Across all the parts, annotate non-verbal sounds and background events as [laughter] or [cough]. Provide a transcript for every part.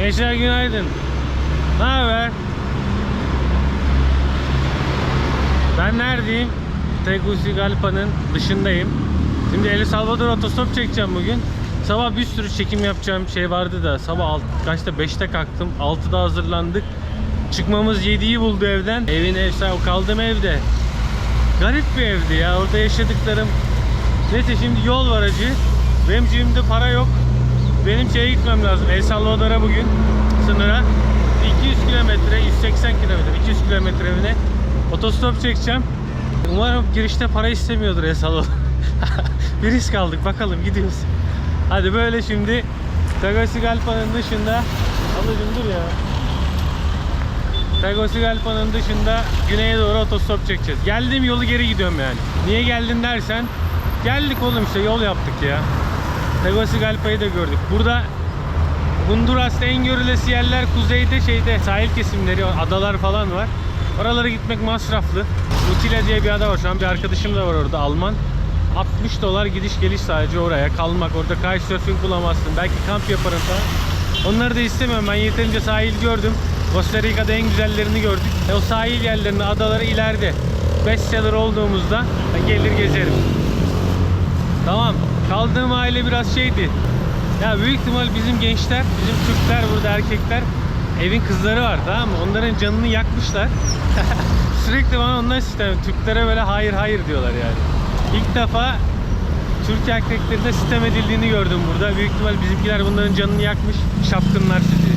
Gençler günaydın. Ne haber? Ben neredeyim? Tegucigalpa'nın dışındayım. Şimdi El Salvador otostop çekeceğim bugün. Sabah bir sürü çekim yapacağım şey vardı da sabah alt, kaçta 5'te kalktım. 6'da hazırlandık. Çıkmamız 7'yi buldu evden. Evin ev sahibi kaldığım evde. Garip bir evdi ya. Orada yaşadıklarım. Neyse şimdi yol var acı. Benim cebimde para yok. Benim şeye gitmem lazım. El Salvador'a bugün sınıra. 200 kilometre, 180 kilometre, 200 kilometre evine otostop çekeceğim. Umarım girişte para istemiyordur El Salvador. [laughs] bir risk aldık bakalım gidiyoruz. Hadi böyle şimdi Tegucigalpa'nın dışında Ablacım dur ya. Tegucigalpa'nın dışında güneye doğru otostop çekeceğiz. Geldiğim yolu geri gidiyorum yani. Niye geldin dersen geldik oğlum işte yol yaptık ya. Tegucigalpa'yı da gördük. Burada Honduras'ta en görülesi yerler kuzeyde şeyde sahil kesimleri, adalar falan var. Oralara gitmek masraflı. Utila diye bir ada var. Şu an bir arkadaşım da var orada Alman. 60 dolar gidiş geliş sadece oraya kalmak. Orada kitesurfing bulamazsın. Belki kamp yaparım falan. Onları da istemiyorum. Ben yeterince sahil gördüm. Costa Rica'da en güzellerini gördük. E, o sahil yerlerini, adaları ileride. Bestseller olduğumuzda ben gelir gezerim. Tamam. Kaldığım aile biraz şeydi. Ya büyük ihtimal bizim gençler, bizim Türkler burada erkekler evin kızları var tamam mı? Onların canını yakmışlar. [laughs] Sürekli bana onlar sistem. Türklere böyle hayır hayır diyorlar yani. İlk defa Türk erkeklerinde sistem edildiğini gördüm burada. Büyük ihtimal bizimkiler bunların canını yakmış. Şapkınlar sizi.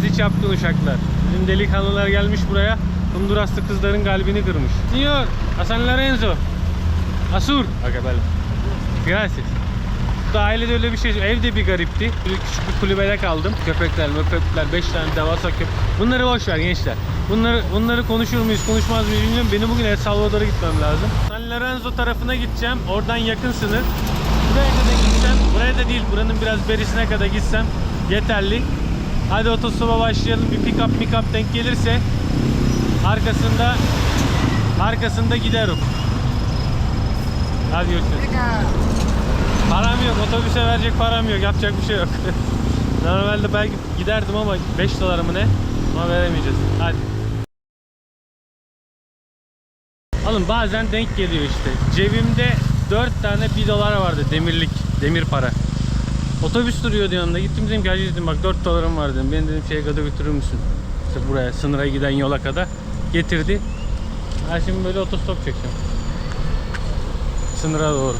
Sizi çapkın uşaklar. Bizim delikanlılar gelmiş buraya. Honduraslı kızların kalbini kırmış. Señor, a San Lorenzo. Asur. Okay, vale. Gracias. Burada ailede öyle bir şey Evde bir garipti. Küçük bir kulübede kaldım. Köpekler, möpekler, 5 tane devasa köpek. Bunları boş ver gençler. Bunları bunları konuşur muyuz, konuşmaz mıyız bilmiyorum. Benim bugün El Salvador'a gitmem lazım. San Lorenzo tarafına gideceğim. Oradan yakın sınır. Buraya kadar gitsem, buraya da değil, buranın biraz berisine kadar gitsem yeterli. Hadi otostopa başlayalım. Bir pick up pick up denk gelirse arkasında arkasında giderim. Hadi görüşürüz. Param yok. Otobüse verecek param yok. Yapacak bir şey yok. [laughs] Normalde belki giderdim ama 5 dolar mı ne? Ama veremeyeceğiz. Hadi. Oğlum bazen denk geliyor işte. Cebimde 4 tane 1 dolar vardı demirlik, demir para. Otobüs duruyordu yanında. Gittim dedim ki dedim bak 4 dolarım var dedim. Beni dedim şeye kadar götürür müsün? İşte buraya sınıra giden yola kadar. Getirdi. Ben şimdi böyle otostop çekeceğim. Sınıra doğru.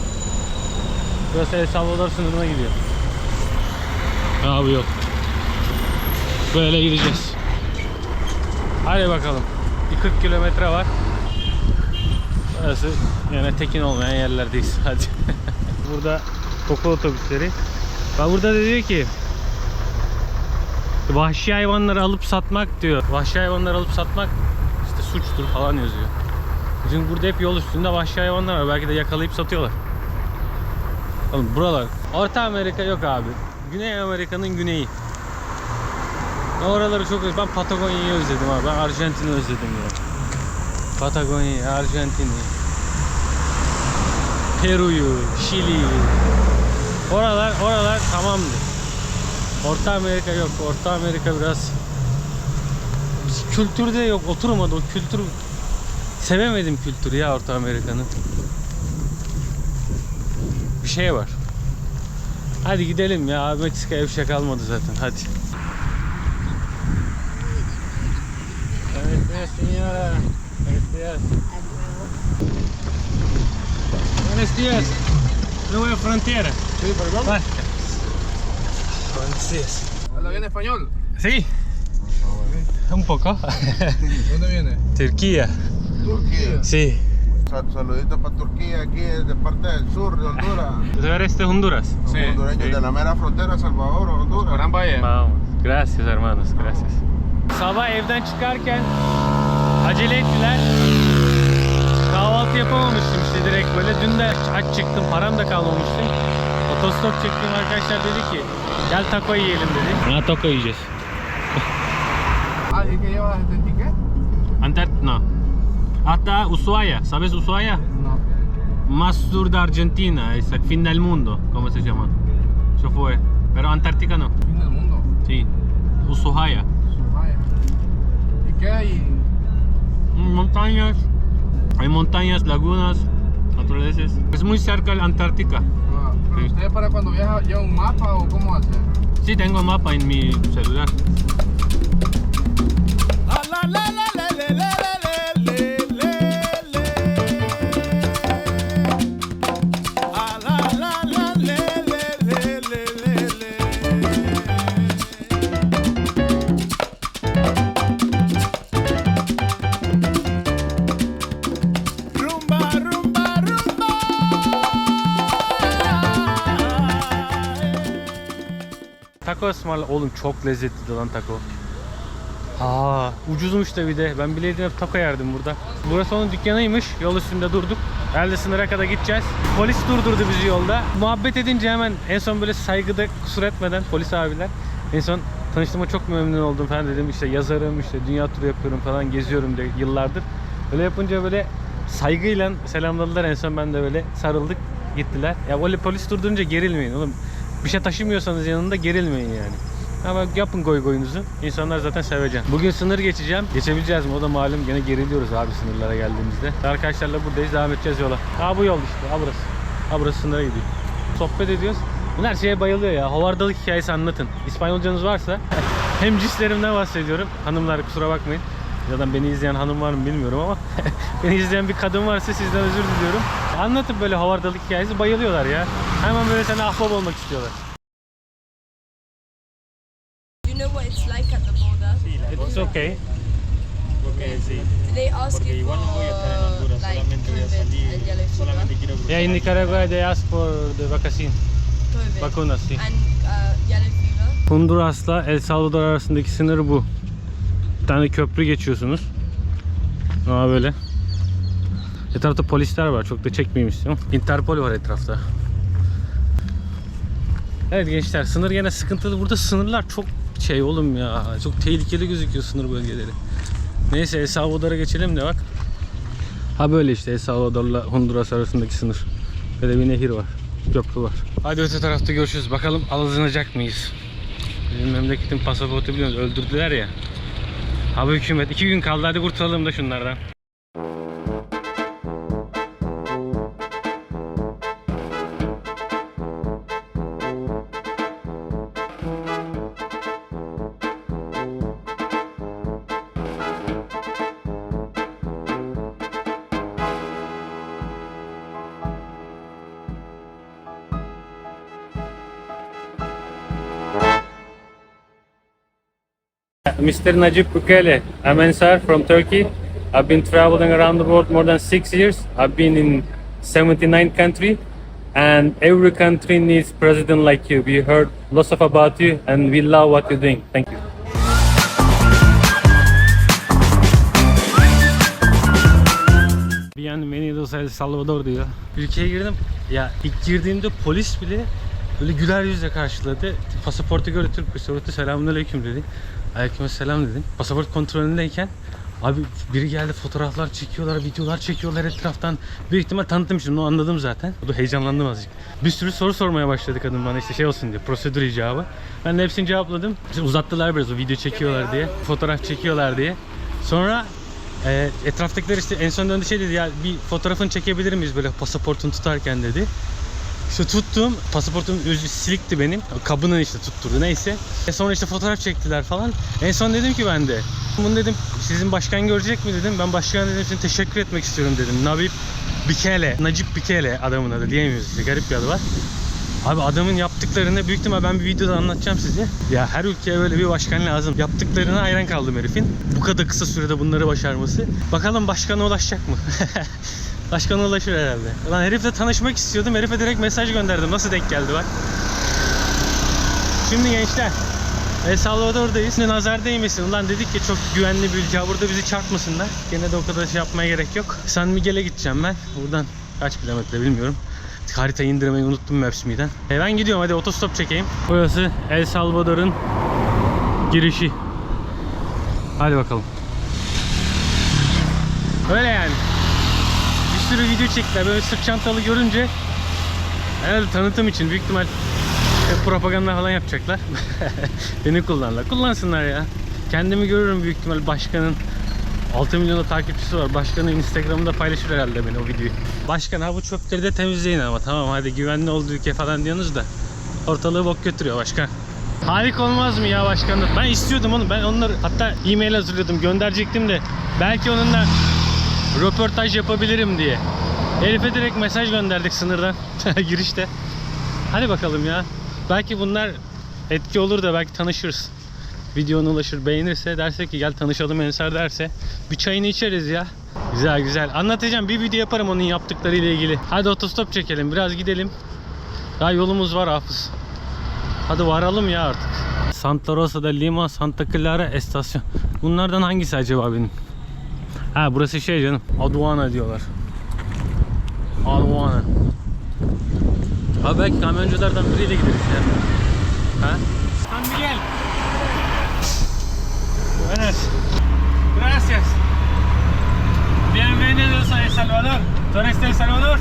Burası El Salvador sınırına gidiyor. Ha bu yok. Böyle gideceğiz. Hadi bakalım. Bir 40 kilometre var. Burası yine tekin olmayan yerlerdeyiz. [laughs] Hadi. burada okul otobüsleri. Bak burada da diyor ki vahşi hayvanları alıp satmak diyor. Vahşi hayvanları alıp satmak işte suçtur falan yazıyor. Çünkü burada hep yol üstünde vahşi hayvanlar var. Belki de yakalayıp satıyorlar. Oğlum buralar Orta Amerika yok abi. Güney Amerika'nın güneyi. Oraları çok özledim. Ben Patagonya'yı özledim abi. Ben Arjantin'i özledim ya. Patagonya'yı, Arjantin'i. Peru'yu, Şili'yi. Oralar, oralar tamamdı. Orta Amerika yok. Orta Amerika biraz kültürde yok. Oturmadı o kültür. Sevemedim kültürü ya Orta Amerika'nın. Şey var. Hadi gidelim ya. Meksika'ya bir şey kalmadı zaten. Hadi. Evet, señora. Buenos días. Buenos días. Nueva frontera. Sí, perdón. Buenos días. ¿Habla bien español? Sí. Un poco. ¿Dónde viene? Turquía. Turquía. Sí. Sal- saluditos para Turquía, aquí es de parte del sur de Honduras. ¿Tú eres de Honduras? Los hondureños de la mera frontera, Salvador, Honduras. Vamos. Gracias hermanos. Gracias. Sabah evden çıkarken acele ettiler. Kahvaltı yapamamıştım işte direkt böyle. Dün de aç çıktım. Param da kalmamıştı. Otostop çektiğim arkadaşlar dedi ki gel taco yiyelim dedi. Ha taco yiyeceğiz. Ah, ¿y qué llevas este ticket? No. Hasta Ushuaia. ¿Sabes Ushuaia? No. Más sur de Argentina. Es el fin del mundo. ¿Cómo se llama? Eso fue. Pero Antártica no. Fin del mundo. Sí. Us- Suhaya. Vaya. ¿Y qué hay? Mm, Montañas. Hay montañas, lagunas, naturalezas. Es muy cerca de la Antártica. Ah, ¿Pero Sí. usted para cuando viaja lleva un mapa o cómo hace? Sí, tengo mapa en mi celular. Rumba, Taco ısmarla. Oğlum çok lezzetli lan taco. Aa, ucuzmuş da bir de. Ben bileydim hep taco yerdim burada. Burası onun dükkanıymış. Yol üstünde durduk. Elde sınıra kadar gideceğiz. Polis durdurdu bizi yolda. Muhabbet edince hemen en son böyle saygıda kusur etmeden polis abiler. En son tanıştığıma çok memnun oldum falan dedim. İşte yazarım, işte dünya turu yapıyorum falan geziyorum de yıllardır. Öyle yapınca böyle saygıyla selamladılar. En son ben de böyle sarıldık gittiler. Ya böyle polis durdurunca gerilmeyin oğlum. Bir şey taşımıyorsanız yanında gerilmeyin yani. Ama yapın goy goyunuzu. İnsanlar zaten sevecek. Bugün sınır geçeceğim. Geçebileceğiz mi? O da malum gene geriliyoruz abi sınırlara geldiğimizde. Arkadaşlarla buradayız. Devam edeceğiz yola. Ha bu yol işte. Ha burası. Ha burası sınıra gidiyor. Sohbet ediyoruz. Bunlar şeye bayılıyor ya. Hovardalık hikayesi anlatın. İspanyolcanız varsa [laughs] hem cislerimden bahsediyorum. Hanımlar kusura bakmayın. Zaten beni izleyen hanım var mı bilmiyorum ama [laughs] beni izleyen bir kadın varsa sizden özür diliyorum. Anlatın böyle havardalık hikayesi bayılıyorlar ya. Hemen böyle sana ahbap olmak istiyorlar. You know what it's like at the border? It's okay. Do they ask you for like COVID and yellow fever? Yeah, in Nicaragua they ask for the vaccine. COVID Vacunas, sí. and uh, yellow fever. Honduras'la El Salvador arasındaki sınır bu. Bir tane köprü geçiyorsunuz. Aa böyle. Etrafta polisler var. Çok da çekmeyeyim istiyorum. Interpol var etrafta. Evet gençler sınır gene sıkıntılı. Burada sınırlar çok şey oğlum ya. Çok tehlikeli gözüküyor sınır bölgeleri. Neyse El Salvador'a geçelim de bak. Ha böyle işte El Salvador'la Honduras arasındaki sınır. Böyle bir nehir var. Köprü var. Hadi öte tarafta görüşürüz. Bakalım alınacak mıyız? Bizim memleketin pasaportu biliyorsunuz öldürdüler ya. Abi hükümet iki gün kaldı hadi kurtulalım da şunlardan. Mr. Najib Bukele, I'm Ensar from Turkey. I've been traveling around the world more than six years. I've been in 79 countries, and every country needs president like you. We heard lots of about you, and we love what you're doing. Thank you. Bienvenidos El Salvador diyor. Ülkeye girdim. Ya ilk girdiğimde polis bile böyle güler yüzle karşıladı. Pasaportu göre Türk sordu. Selamünaleyküm dedi. Aleykümselam dedim. Pasaport kontrolündeyken abi biri geldi fotoğraflar çekiyorlar, videolar çekiyorlar etraftan. Büyük ihtimal tanıttım şimdi onu anladım zaten. O da heyecanlandım azıcık. Bir sürü soru sormaya başladı kadın bana işte şey olsun diye prosedür icabı. Ben de hepsini cevapladım. İşte uzattılar biraz o video çekiyorlar diye, fotoğraf çekiyorlar diye. Sonra e, etraftakiler işte en son döndü şey dedi ya bir fotoğrafını çekebilir miyiz böyle pasaportunu tutarken dedi. İşte tuttum. Pasaportum silikti benim. Kabının işte tutturdu neyse. E sonra işte fotoğraf çektiler falan. En son dedim ki ben de. Bunu dedim sizin başkan görecek mi dedim. Ben başkan dedim için teşekkür etmek istiyorum dedim. Nabip Bikele. Nacip Bikele adamın adı diyemiyoruz işte. Garip bir adı var. Abi adamın yaptıklarını büyük ihtimal ben bir videoda anlatacağım size. Ya her ülkeye böyle bir başkan lazım. Yaptıklarına hayran kaldım herifin. Bu kadar kısa sürede bunları başarması. Bakalım başkana ulaşacak mı? [laughs] Başkana ulaşır herhalde. Lan herifle tanışmak istiyordum. Herife direkt mesaj gönderdim. Nasıl denk geldi bak. Şimdi gençler. El Salvador'dayız. Şimdi nazar değmesin. Ulan dedik ki çok güvenli bir ülke. Burada bizi çarpmasınlar. Gene de o kadar şey yapmaya gerek yok. San Miguel'e gideceğim ben. Buradan kaç kilometre bilmiyorum. Haritayı indirmeyi unuttum Maps.me'den. E ben gidiyorum hadi otostop çekeyim. Burası El Salvador'un girişi. Hadi bakalım. Öyle yani. Sürü video çektiler. Böyle sırt çantalı görünce herhalde tanıtım için büyük ihtimal propaganda falan yapacaklar. [laughs] Beni kullanırlar. Kullansınlar ya. Kendimi görürüm büyük ihtimal başkanın 6 milyonda takipçisi var. Başkanın Instagram'da paylaşır herhalde beni o videoyu. Başkan ha bu çöpleri de temizleyin ama tamam hadi güvenli olduğu ülke falan diyorsunuz da ortalığı bok götürüyor başkan. Harika olmaz mı ya başkanlık? Ben istiyordum onu. Ben onları hatta e-mail hazırlıyordum gönderecektim de belki onunla röportaj yapabilirim diye. Elif'e direkt mesaj gönderdik sınırdan [laughs] girişte. Hadi bakalım ya. Belki bunlar etki olur da belki tanışırız. Videona ulaşır beğenirse derse ki gel tanışalım Ensar derse bir çayını içeriz ya. Güzel güzel. Anlatacağım bir video yaparım onun yaptıklarıyla ilgili. Hadi otostop çekelim biraz gidelim. Daha yolumuz var Hafız. Hadi varalım ya artık. Santa Rosa da Lima, Santa Clara estasyon. Bunlardan hangisi acaba benim? Ha burası şey canım. Aduana diyorlar. Aduana. Abi belki kamyonculardan biriyle gideriz ya. Ha? San Miguel. Buenas. Gracias. Bienvenidos a El Salvador. ¿Tú eres de El Salvador?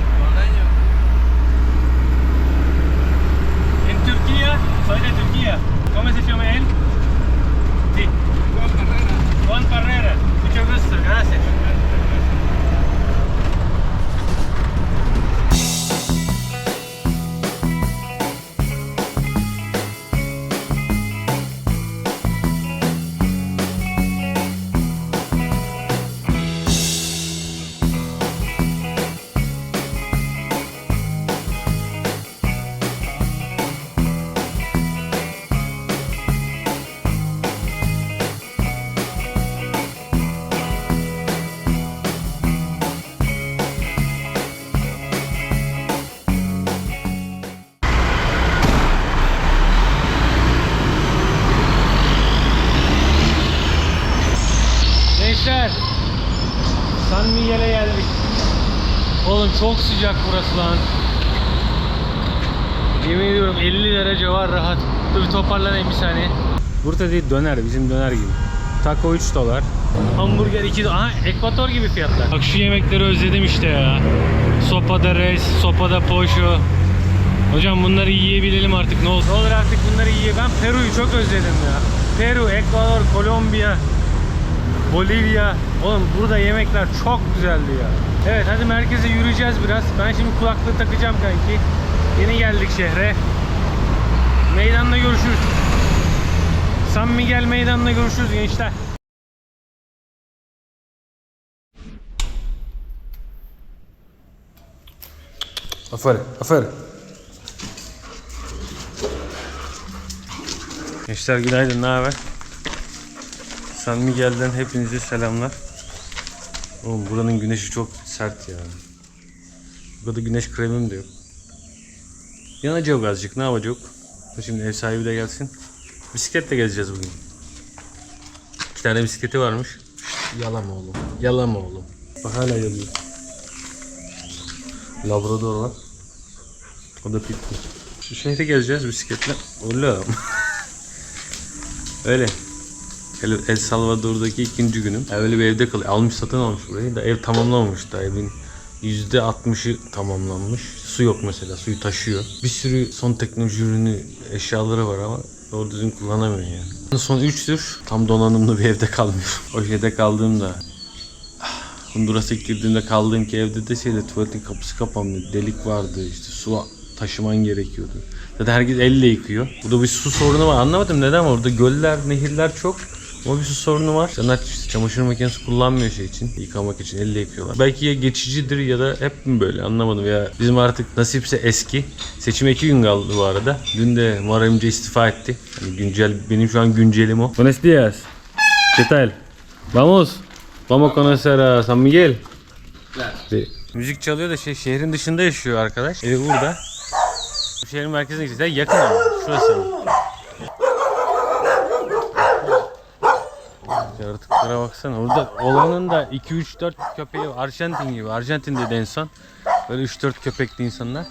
En Turquía. Soy de Turquía. ¿Cómo se llama él? Sí. Juan Carrera. Juan Carrera. Mucho gusto. Gracias. Gençler. San Miguel'e geldik. Oğlum çok sıcak burası lan. Yemin ediyorum 50 derece var rahat. Dur bir toparlanayım bir saniye. Burada değil döner bizim döner gibi. Taco 3 dolar. Hamburger 2 dolar Aha ekvator gibi fiyatlar. Bak şu yemekleri özledim işte ya. Sopada res, sopada poşo. Hocam bunları yiyebilelim artık ne olur. Ne olur artık bunları yiye. Ben Peru'yu çok özledim ya. Peru, Ekvador, Kolombiya, Bolivya. Oğlum burada yemekler çok güzeldi ya. Evet hadi merkeze yürüyeceğiz biraz. Ben şimdi kulaklığı takacağım kanki. Yeni geldik şehre. Meydanda görüşürüz. San Miguel meydanında görüşürüz gençler. Aferin, aferin. Gençler günaydın, ne haber? San Miguel'den hepinize selamlar. Oğlum buranın güneşi çok sert ya. Burada güneş kremim de yok. Yanacak azıcık, ne yapacak? Şimdi ev sahibi de gelsin. Bisikletle gezeceğiz bugün. İki tane bisikleti varmış. Yalama oğlum. Yalama oğlum. Bak hala yalıyor. Labrador var. O da pitbull. Şu şehre gezeceğiz bisikletle. Oğlum. [laughs] Öyle. El, El Salvador'daki ikinci günüm. Öyle bir evde kalıyor. Almış satın almış burayı da ev tamamlamamış da evin %60'ı tamamlanmış. Su yok mesela. Suyu taşıyor. Bir sürü son teknoloji ürünü eşyaları var ama doğru düzgün kullanamıyor yani. Son 3'tür tam donanımlı bir evde kalmıyorum. [laughs] O şeyde kaldığımda ah, Honduras'a girdiğimde kaldığım ki evde de şeyde tuvaletin kapısı kapandı. Delik vardı işte su taşıman gerekiyordu. Zaten herkes elle yıkıyor. Burada bir su sorunu var. Anlamadım neden var. Orada göller, nehirler çok. Ama bir su sorunu var. İnsanlar işte çamaşır makinesi kullanmıyor şey için. Yıkamak için elle yıkıyorlar. Belki ya geçicidir ya da hep mi böyle anlamadım ya. Bizim artık nasipse eski. Seçime iki gün kaldı bu arada. Dün de Muharrem İnce istifa etti. Yani güncel, benim şu an güncelim o. Buenos días. ¿Qué tal? Vamos. Vamos a conocer a San Miguel. Bir- Müzik çalıyor da şey şehrin dışında yaşıyor arkadaş. Evi burada. Şehrin merkezine gideceğiz. Yakın ama. Şurası ama. Yaratıklara baksana. Orada olanın da 2-3-4 köpeği var. Arjantin gibi. Arjantin'de de en son. Böyle 3-4 köpekli insanlar.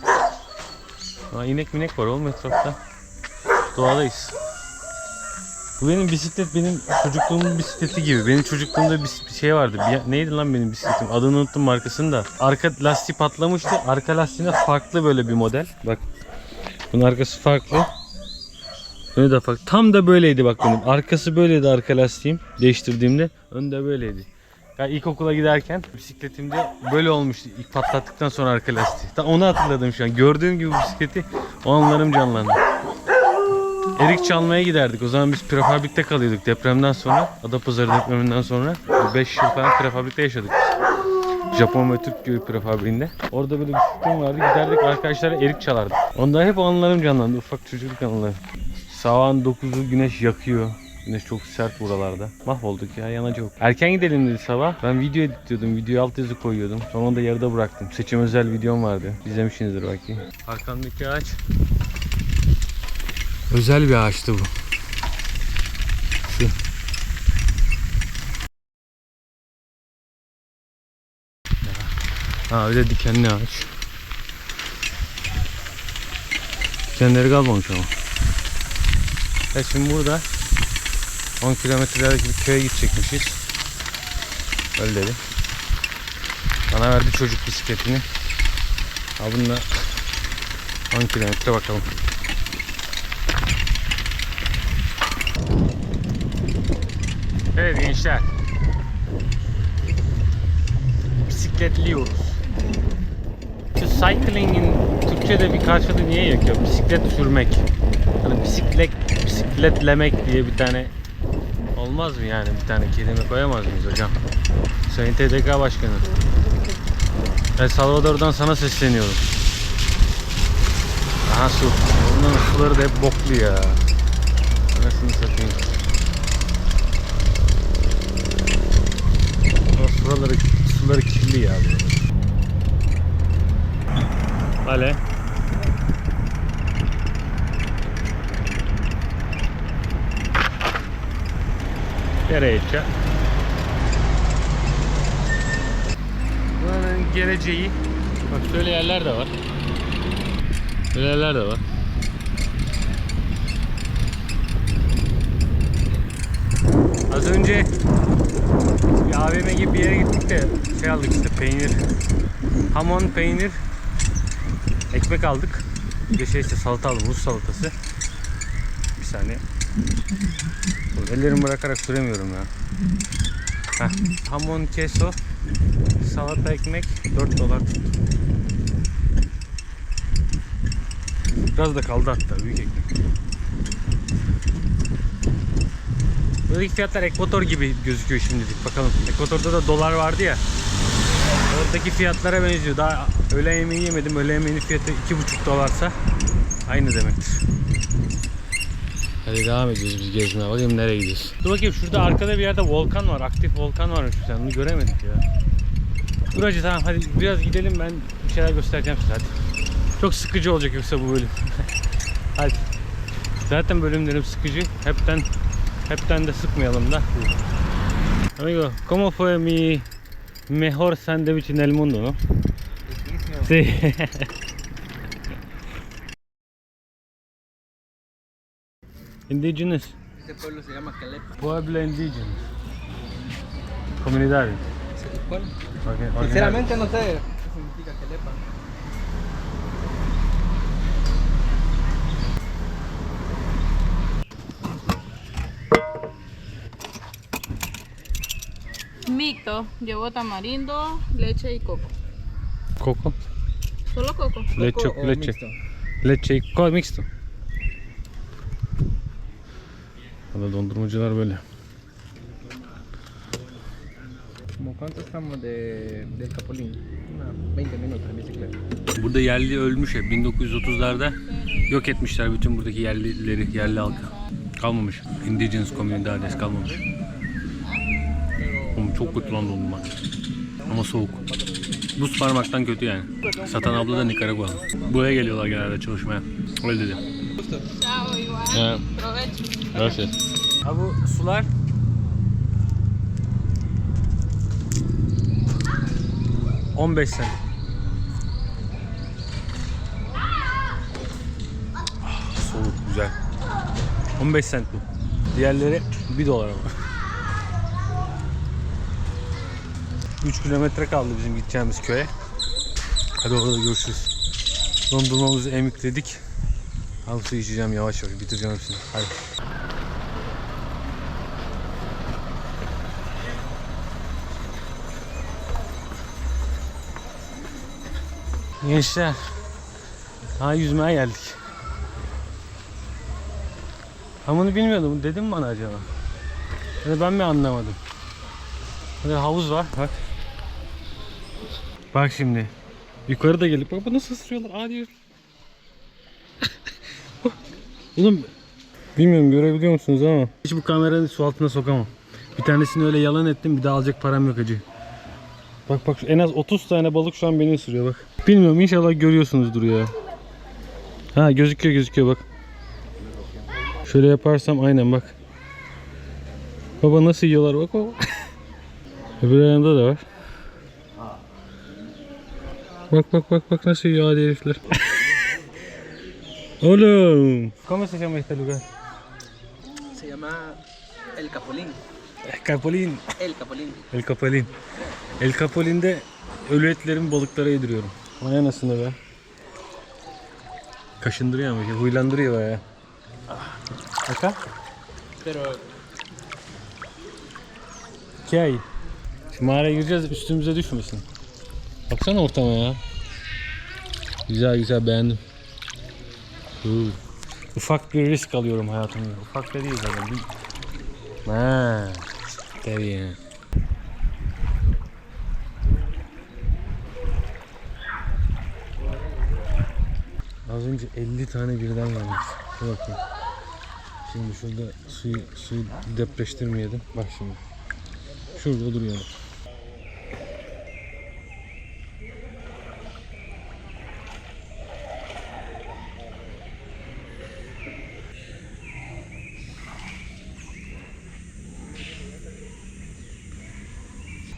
Ama inek minek var oğlum etrafta. Doğadayız. Bu benim bisiklet benim çocukluğumun bisikleti gibi. Benim çocukluğumda bir şey vardı. Bir, neydi lan benim bisikletim? Adını unuttum markasını da. Arka lastiği patlamıştı. Arka lastiğinde farklı böyle bir model. Bak. Bunun arkası farklı. Önü de. Tam da böyleydi bak benim. Arkası böyleydi arka lastiğim. Değiştirdiğimde. Önde böyleydi. Ya ilkokula giderken bisikletimde böyle olmuştu. İlk patlattıktan sonra arka lastiği. Ta onu hatırladım şu an. Gördüğüm gibi bisikleti o anlarım canlandı. Erik çalmaya giderdik. O zaman biz prefabrikte kalıyorduk depremden sonra. Adapazarı depreminden sonra. 5 yıl falan prefabrikte yaşadık biz. Japon ve Türk gibi prefabriğinde. Orada böyle bisikletim vardı. Giderdik arkadaşlara erik çalardık. Onda hep o anılarım canlandı. Ufak çocukluk anıları. Sabahın 9'u güneş yakıyor. Güneş çok sert buralarda. Mahvolduk ya yanacak. Erken gidelim dedi sabah. Ben video editliyordum. Video altyazı koyuyordum. Sonra da yarıda bıraktım. Seçim özel videom vardı. İzlemişsinizdir belki. Arkamdaki ağaç Özel bir ağaçtı bu. Şu. Ha bir de dikenli ağaç. Dikenleri kalmamış ama. E şimdi burada 10 kilometrelerdeki bir köye gidecekmişiz. Öyle dedi. Bana verdi çocuk bisikletini. Ha bununla 10 kilometre bakalım. Evet gençler. Bisikletliyoruz. Şu cycling'in Türkçe'de bir karşılığı niye yok ya? Bisiklet sürmek. Hani bisiklet, bisikletlemek diye bir tane olmaz mı yani? Bir tane kelime koyamaz mıyız hocam? Sayın TDK Başkanı. El Salvador'dan sana sesleniyorum. Aha su. Onların suları da hep boklu ya. Anasını satayım. Suları, suları kirli ya. Vale. Derecha. Buranın geleceği. Bak şöyle yerler de var. Böyle yerler de var. Az önce bir AVM gibi bir yere gittik de şey aldık işte peynir. Hamon peynir. Ekmek aldık. Bir de şey işte salata aldım. Rus salatası. Bir saniye. Ellerimi bırakarak süremiyorum ya. Heh. Hamon keso. Salata ekmek 4 dolar tuttu. Biraz da kaldı hatta büyük ekmek. Buradaki fiyatlar Ekvator gibi gözüküyor şimdilik. Bakalım. Ekvator'da da dolar vardı ya. Oradaki fiyatlara benziyor. Daha öğle yemeği yemedim. Öğle yemeğinin fiyatı 2,5 dolarsa aynı demektir. Hadi devam ediyoruz biz gezmeye. Bakayım nereye gidiyoruz. Dur bakayım şurada arkada bir yerde volkan var. Aktif volkan varmış bir tane. Onu göremedik ya. Dur hacı tamam hadi biraz gidelim ben bir şeyler göstereceğim size hadi. Çok sıkıcı olacak yoksa bu bölüm. [laughs] hadi. Zaten bölümlerim sıkıcı. Hepten hepten de sıkmayalım da. Amigo, ¿cómo fue mi mejor sándwich en el mundo, no? Sí. [laughs] Indigenous. Este pueblo se llama Calepa. Pueblo indígena. Comunidad. ¿Cuál? Ok, Sinceramente no sé qué significa Calepa. Mixto, llevo tamarindo, leche y coco. Coco. Solo coco. Leche, ¿Coco o leche. mixto? Leche y co- mixto. Valla dondurmacılar böyle. ¿Cómo cuánto estamos de, del Capolín? Una 20 minutos en bicicleta. Burada yerli ölmüş hep. 1930'larda yok etmişler bütün buradaki yerlileri, yerli halkı. Kalmamış. Indigenous communities kalmamış. Oğlum çok kötü lan dondurma. Ama soğuk. Buz parmaktan kötü yani. Satan abla da Nikaragualı. Buraya geliyorlar genelde çalışmaya. Öyle dedi. Chao, igual. Ya. Gracias. Ha bu sular ...15 sent. Ah, soğuk, güzel. 15 sent bu. Diğerleri 1 dolar ama. 3 kilometre kaldı bizim gideceğimiz köye. Hadi orada görüşürüz. Dondurmamızı emikledik. Al su içeceğim yavaş yavaş bitireceğim hepsini. Hadi. Gençler. Ha yüzmeye geldik. Ben bunu bilmiyordum. Dedim mi bana acaba? Ya ben mi anlamadım? Burada havuz var. Bak. Bak şimdi. Yukarı da gelip bak nasıl ısırıyorlar. Aa diyor. [laughs] Oğlum bilmiyorum görebiliyor musunuz ama hiç bu kameranın su altına sokamam. Bir tanesini öyle yalan ettim bir daha alacak param yok acı. Bak bak en az 30 tane balık şu an beni ısırıyor bak. Bilmiyorum inşallah görüyorsunuzdur ya. Ha gözüküyor gözüküyor bak. Şöyle yaparsam aynen bak. Baba nasıl yiyorlar bak baba. [laughs] Öbür yanında da var. Bak bak bak bak nasıl yiyor hadi herifler. [laughs] Oğlum. ¿Cómo se llama este lugar? Se llama El Capolín. Capolín. El Capolín. El Capolín. El Capolín'de ölü etlerimi balıklara yediriyorum. Vay anasını be. Kaşındırıyor ama huylandırıyor baya. Acá? Pero ¿Qué hay? Şimdi mağaraya gireceğiz üstümüze düşmesin. Baksana ortama ya. Güzel güzel beğendim. Uuu. Ufak bir risk alıyorum hayatımda. Ufak da değil zaten. Bir... Ha, tabii ya. Az önce 50 tane birden gelmiş. Dur bakayım. Şimdi şurada suyu, suyu depreştirmeyelim. Bak şimdi. Şurada duruyor.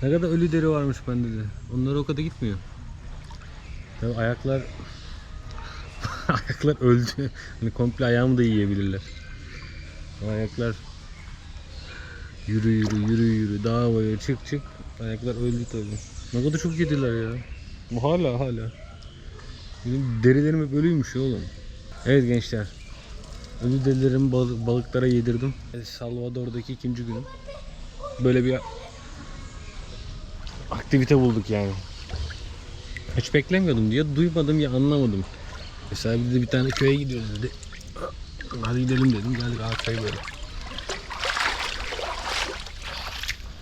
Ne kadar ölü deri varmış bende de. Onlar o kadar gitmiyor. Ya ayaklar [laughs] ayaklar öldü. Hani komple ayağımı da yiyebilirler. Ayaklar Yürü yürü yürü yürü dağ boyu çık çık ayaklar öldü tabi. Ne kadar çok yediler ya. Bu hala hala. Benim derilerim hep ölüymüş ya oğlum. Evet gençler. Ölü derilerimi bal- balıklara yedirdim. Salvador'daki ikinci günüm. Böyle bir aktivite bulduk yani. Hiç beklemiyordum diye duymadım ya anlamadım. Mesela bir de bir tane köye gidiyoruz dedi. Hadi gidelim dedim. Geldik arkayı böyle.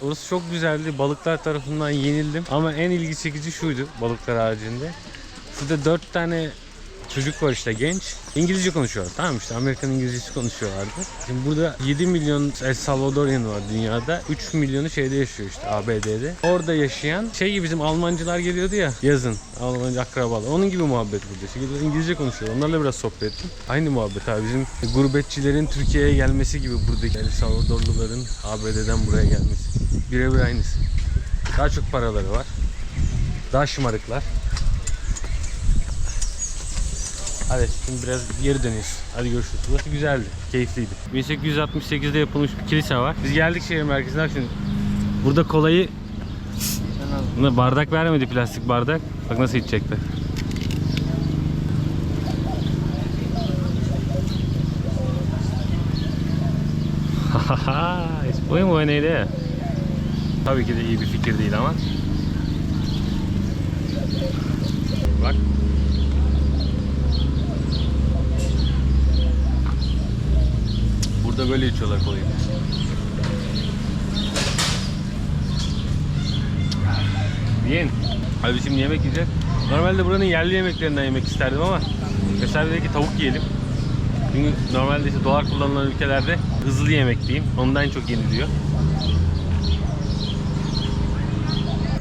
Orası çok güzeldi. Balıklar tarafından yenildim. Ama en ilgi çekici şuydu balıklar haricinde. Şurada dört tane çocuk var işte genç. İngilizce konuşuyorlar. Tamam işte Amerikan İngilizcesi konuşuyorlardı. Şimdi burada 7 milyon El Salvadorian var dünyada. 3 milyonu şeyde yaşıyor işte ABD'de. Orada yaşayan şey gibi bizim Almancılar geliyordu ya yazın. Almancı akrabalar. Onun gibi muhabbet burada. Gidiyor İngilizce konuşuyor. Onlarla biraz sohbet ettim. Aynı muhabbet abi. Bizim gurbetçilerin Türkiye'ye gelmesi gibi buradaki El Salvadorluların ABD'den buraya gelmesi. Birebir aynısı. Daha çok paraları var. Daha şımarıklar. Hadi şimdi biraz geri dönüyoruz. Hadi görüşürüz. Burası güzeldi, keyifliydi. 1868'de yapılmış bir kilise var. Biz geldik şehir merkezine. Şimdi burada kolayı Buna bardak vermedi plastik bardak. Bak nasıl içecekler. es muy buena idea. Tabii ki de iyi bir fikir değil ama. Bak. Burada böyle içiyorlar kolayı. Bien. Abi şimdi yemek yiyeceğiz. Normalde buranın yerli yemeklerinden yemek isterdim ama mesela dedi ki tavuk yiyelim. Çünkü normalde işte dolar kullanılan ülkelerde hızlı yemek diyeyim. Ondan çok yeniliyor.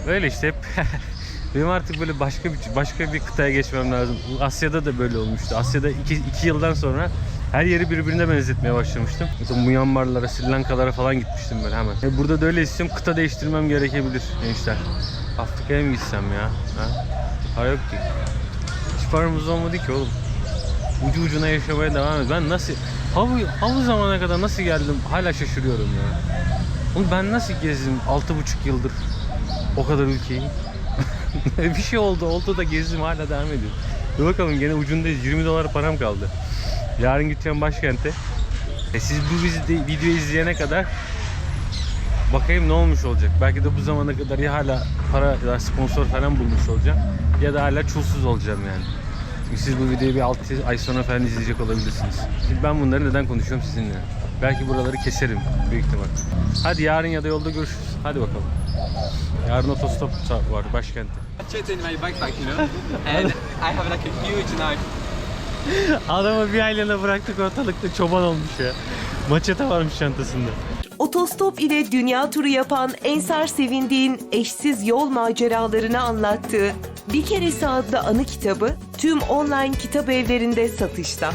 Böyle işte hep [laughs] benim artık böyle başka bir başka bir kıtaya geçmem lazım. Asya'da da böyle olmuştu. Asya'da iki, iki yıldan sonra her yeri birbirine benzetmeye başlamıştım. Mesela Myanmar'lara, Sri Lankalara falan gitmiştim böyle hemen. E burada da öyle istiyorum. Kıta değiştirmem gerekebilir gençler. Afrika'ya mı gitsem ya? Ha? Para yok ki. Hiç paramız olmadı ki oğlum. Ucu ucuna yaşamaya devam et. Ben nasıl... Ha bu, ha bu zamana kadar nasıl geldim hala şaşırıyorum ya. Oğlum ben nasıl gezdim 6,5 yıldır o kadar ülkeyi? [laughs] bir şey oldu, oldu da gezdim hala devam ediyor. Dur bakalım gene ucundayız. 20 dolar param kaldı. Yarın gideceğim başkente. E siz bu vide- videoyu izleyene kadar bakayım ne olmuş olacak. Belki de bu zamana kadar ya hala para ya da sponsor falan bulmuş olacağım ya da hala çulsuz olacağım yani. Çünkü siz bu videoyu bir 6 ay sonra falan izleyecek olabilirsiniz. Şimdi ben bunları neden konuşuyorum sizinle? Belki buraları keserim büyük ihtimal. Hadi yarın ya da yolda görüşürüz. Hadi bakalım. Yarın otostop var başkentte. Shit in my backpack, you know? and I have like a huge knife. [laughs] Adamı bir aylığına bıraktık ortalıkta çoban olmuş ya. Maçeta varmış çantasında. Otostop ile dünya turu yapan Ensar Sevindiğin eşsiz yol maceralarını anlattığı Bir Keresi adlı anı kitabı tüm online kitap evlerinde satışta.